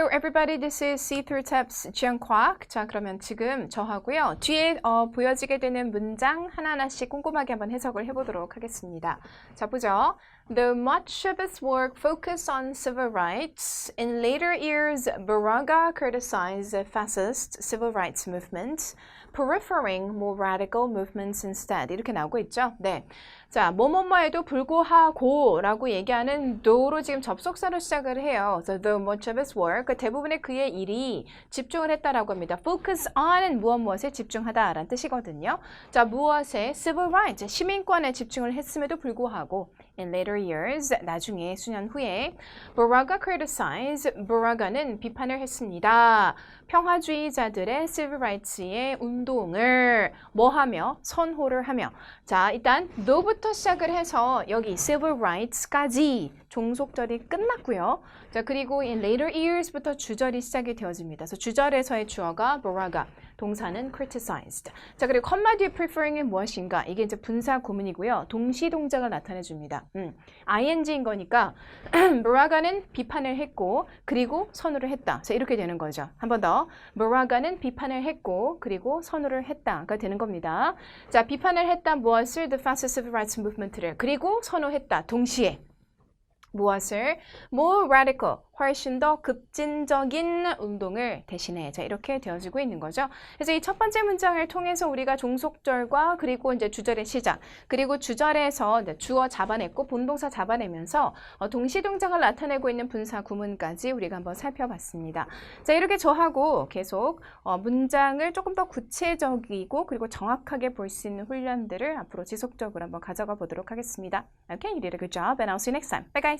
Hello everybody, this is See Through Taps 지영곽. 자, 그러면 지금 저하고요. 뒤에 어, 보여지게 되는 문장 하나하나씩 꼼꼼하게 한번 해석을 해보도록 하겠습니다. 자, 보죠. Though much of his work focused on civil rights, in later years, Baraga criticized the fascist civil rights movement, preferring more radical movements instead. 이렇게 나오고 있죠. 네. 자, 뭐뭐뭐에도 불구하고 라고 얘기하는 though로 지금 접속사로 시작을 해요. So though much of his work, 그 대부분의 그의 일이 집중을 했다라고 합니다. focus on은 무엇 무엇에 집중하다라는 뜻이거든요. 자, 무엇에 civil rights, 시민권에 집중을 했음에도 불구하고 in later years, 나중에 수년 후에 Baraga criticized, Baraga는 비판을 했습니다. 평화주의자들의 civil rights의 운동을 뭐하며 선호를 하며 자 일단 너부터 시작을 해서 여기 civil rights까지 종속절이 끝났고요. 자 그리고 in later years부터 주절이 시작이 되어집니다. 그래서 주절에서의 주어가 Baraga, 동사는 criticized. 자 그리고 컴마 뒤에 preferring은 무엇인가? 이게 이제 분사 구문이고요. 동시 동작을 나타내 줍니다. 음, ing인 거니까 Baraga는 비판을 했고 그리고 선호를 했다. 자 이렇게 되는 거죠. 한 번 더. Baraga는 비판을 했고 그리고 선호를 했다가 되는 겁니다. 자 비판을 했다 무엇을 the fascist civil rights movement를 그리고 선호했다 동시에 무엇을 more radical 훨씬 더 급진적인 운동을 대신해 자 이렇게 되어지고 있는 거죠. 그래서 이 첫 번째 문장을 통해서 우리가 종속절과 그리고 이제 주절의 시작 그리고 주절에서 주어 잡아냈고 본동사 잡아내면서 어, 동시 동작을 나타내고 있는 분사 구문까지 우리가 한번 살펴봤습니다. 자 이렇게 저하고 계속 어, 문장을 조금 더 구체적이고 그리고 정확하게 볼 수 있는 훈련들을 앞으로 지속적으로 한번 가져가 보도록 하겠습니다. Okay, you did a good job and I'll see you next time. Bye guys.